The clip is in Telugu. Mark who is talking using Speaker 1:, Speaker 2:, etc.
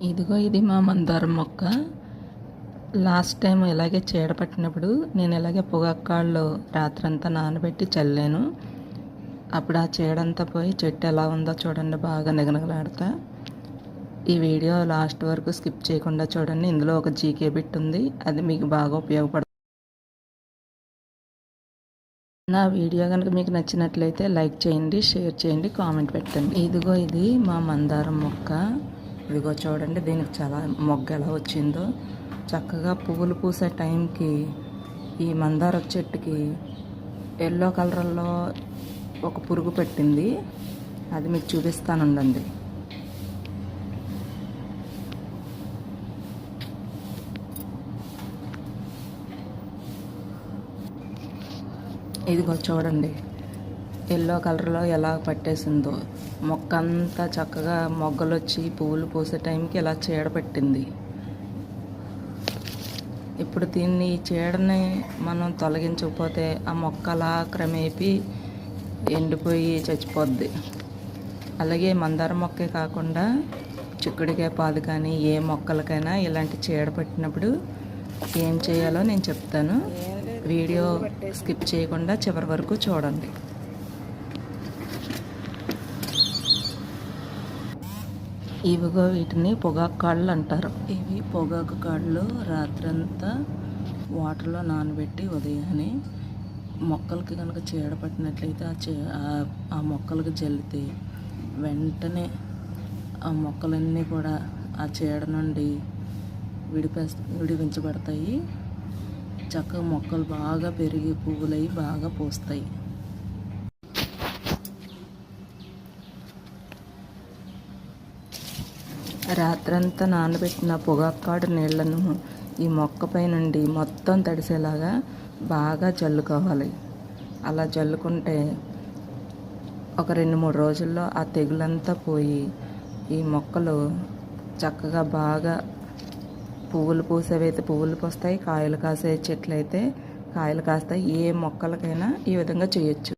Speaker 1: ఇదిగో ఇది మా మందారం మొక్క. లాస్ట్ టైం ఇలాగే చీడ పట్టినప్పుడు నేను ఇలాగే పొగక్కాళ్ళు రాత్రంతా నానబెట్టి చల్లాను. అప్పుడు ఆ చీడంతా పోయి చెట్టు ఎలా ఉందో చూడండి బాగా నిగనగలాడతా. ఈ వీడియో లాస్ట్ వరకు స్కిప్ చేయకుండా చూడండి. ఇందులో ఒక జీకే బిట్ ఉంది. అది మీకు బాగా ఉపయోగపడుతుంది. నా వీడియో కనుక మీకు నచ్చినట్లయితే లైక్ చేయండి షేర్ చేయండి కామెంట్ పెట్టండి. ఇదిగో ఇది మా మందారం మొక్క. ఇదిగో చూడండి దీనికి చాలా మొగ్గ ఎలా వచ్చిందో. చక్కగా పువ్వులు పూసే టైంకి ఈ మందార చెట్టుకి ఎల్లో కలర్లో ఒక పురుగు పెట్టింది. అది మీకు చూపిస్తానుండండి. ఇదిగో చూడండి. ఎల్లో కలర్లో ఎలా పట్టేసిందో. మొక్క అంతా చక్కగా మొగ్గలు వచ్చి పువ్వులు పూసే టైంకి ఇలా చీడ పెట్టింది. ఇప్పుడు దీన్ని ఈ చీడని మనం తొలగించకపోతే ఆ మొక్క అలా క్రమేపి ఎండిపోయి చచ్చిపోద్ది. అలాగే మందార మొక్కే కాకుండా చిక్కుడికాయ పాదు కానీ ఏ మొక్కలకైనా ఇలాంటి చీడ పట్టినప్పుడు ఏం చేయాలో నేను చెప్తాను. వీడియో స్కిప్ చేయకుండా చివరి వరకు చూడండి. ఇవిగో వీటిని పొగాకు కాళ్ళు అంటారు. ఇవి పొగాకు కాళ్ళు రాత్రంతా వాటర్లో నానబెట్టి ఉదయాన్నే మొక్కలకి కనుక చీడ పట్టినట్లయితే ఆ చీ ఆ- మొక్కలకు జల్లితే వెంటనే ఆ మొక్కలన్నీ కూడా ఆ చీడ నుండి విడిపే విడిపించబడతాయి చక్కగా మొక్కలు బాగా పెరిగి పువ్వులై బాగా పూస్తాయి. రాత్రంతా నానబెట్టిన పొగాకాడు నీళ్ళను ఈ మొక్కపై నుండి మొత్తం తడిసేలాగా బాగా చల్లుకోవాలి అలా చల్లుకుంటే ఒక రెండు మూడు రోజుల్లో ఆ తెగులంతా పోయి ఈ మొక్కలు చక్కగా బాగా పువ్వులు పూసేవైతే పువ్వులు పూస్తాయి కాయలు కాసే చెట్లు అయితే కాయలు కాస్తాయి. ఏ మొక్కలకైనా ఈ విధంగా చేయొచ్చు.